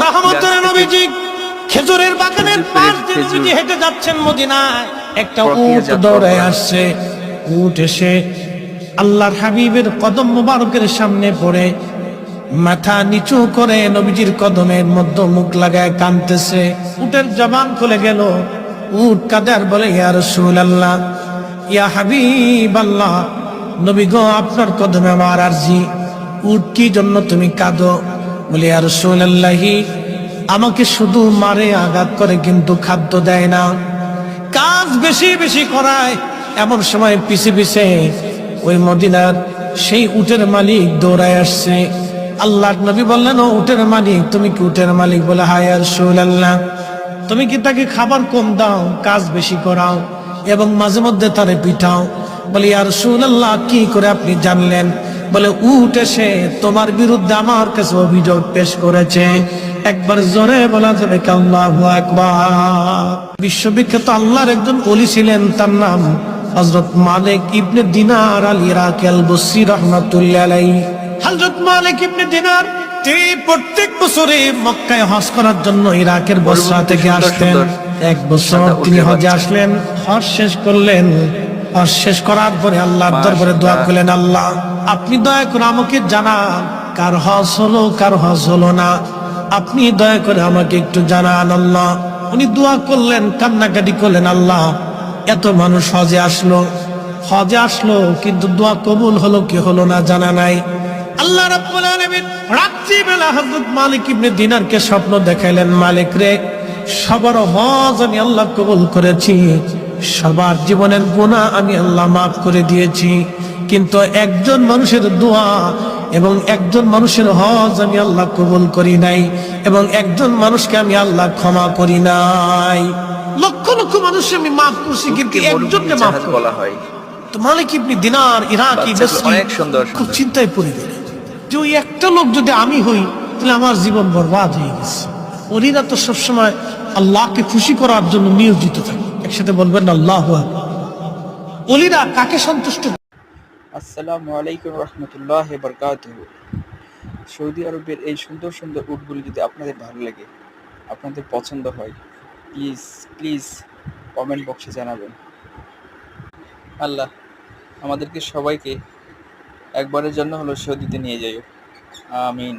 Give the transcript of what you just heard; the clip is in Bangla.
রহমতের নবীজি খেজুরের বাগানের পাশ দিয়ে নবীজি হেঁটে যাচ্ছেন মদিনায়। একটা উট দৌড়ে আসছে। উট এসে আল্লাহর হাবিবের কদম মুবারকের সামনে পড়ে। মাথা নিচু করে নবীজির কদমের মধ্যে মুখ লাগায় কানতেছে উটের জবান খুলে গেল। উট কাদার বলে ইয়া আল্লাহ ইয়া হাবিব আল্লাহ নবী গো আপনার কদমে আমার আরজি। উট কি জন্য তুমি কাঁদো? বলে, ইয়া রাসূলুল্লাহি, আমাকে শুধু মারে আঘাত করে কিন্তু খাদ্য দেয় না। কাজ বেশি বেশি করায়, এমন সময় পিছে পিছে ওই মদিনার সেই উটের মালিক দৌড়ায় আসছে। আল্লাহ নবী বললেন, ও উটের মালিক, তুমি কি উটের মালিক? বলে, হায় আর আল্লাহ তুমি কি তাকে খাবার কম দাও, কাজ বেশি করাও এবং মাঝে মধ্যে তারে পিঠাও বলি আর আল্লাহ কি করে আপনি জানলেন? বলে উঠ এসে তোমার বিরুদ্ধে আমার কাছে অভিযোগ পেশ করেছে। একবার জোরে বলা যাবে আল্লাহু আকবার। বিশ্ববিখ্যাত আল্লাহর একজন অলি ছিলেন তার নাম হজরত মালিক ইবনে দিনার আল ইরাকি আল বসরি রাহমাতুল্লাহ হযরত মালিক ইবনে দিনার তিনি প্রত্যেক বছরে মক্কায় হজ করার জন্য ইরাকের বসরা থেকে আসতেন। এক বছর তিনি হজে। আসলেন হজ শেষ করলেন। শেষ করার পরে আল্লাহর দরবারে দোয়া করলেন আল্লাহ আপনি দয়া করে আমাকে জানান কার হজ হলো কার হজ হলো না। আপনি দয়া করে আমাকে একটু জানান আল্লাহ। উনি দোয়া করলেন কান্নাকাটি করলেন আল্লাহ এত মানুষ হজে আসলো। হজে আসলো কিন্তু দোয়া কবুল হলো কি হলো না জানা নাই। আল্লাহ রাব্বুল আলামিন রাত্রি বেলা হযরত মালিক ইবনে দিনারকে স্বপ্ন দেখাইলেন মালিক রে সবার হজ আমি আল্লাহ কবুল করেছি। সবার জীবনের গুনাহ আমি আল্লাহ মাফ করে দিয়েছি। কিন্তু একজন মানুষের দোয়া এবং একজন মানুষের হজ আমি আল্লাহ কবুল করি নাই এবং একজন মানুষকে আমি আল্লাহ ক্ষমা করি নাই। লক্ষ লক্ষ মানুষ আমি মাফ করছি কিন্তু একজনকে মাফ বলা হয়। তো মালিক ইবনে দিনার ইরাকি অনেক সুন্দর, খুব চিন্তায় পড়ে গেলেন। যে ওই একটা লোক যদি আমি হই তাহলে আমার জীবন বরবাদ হয়ে গেছে। ওরিরা তো সবসময় আল্লাহকে খুশি করার জন্য নিয়োজিত থাকে। একসাথে বলবেন, আল্লাহ ওলিরা কাকে সন্তুষ্ট আসসালামু আলাইকুম রহমতুল্লাহ বরকাত সৌদি আরবের এই সুন্দর সুন্দর উটগুলি যদি আপনাদের ভালো লাগে, আপনাদের পছন্দ হয় প্লিজ প্লিজ কমেন্ট বক্সে জানাবেন। আল্লাহ, আমাদেরকে সবাইকে একবারের জন্য হলো সৌদিতে নিয়ে যাইও। আমিন।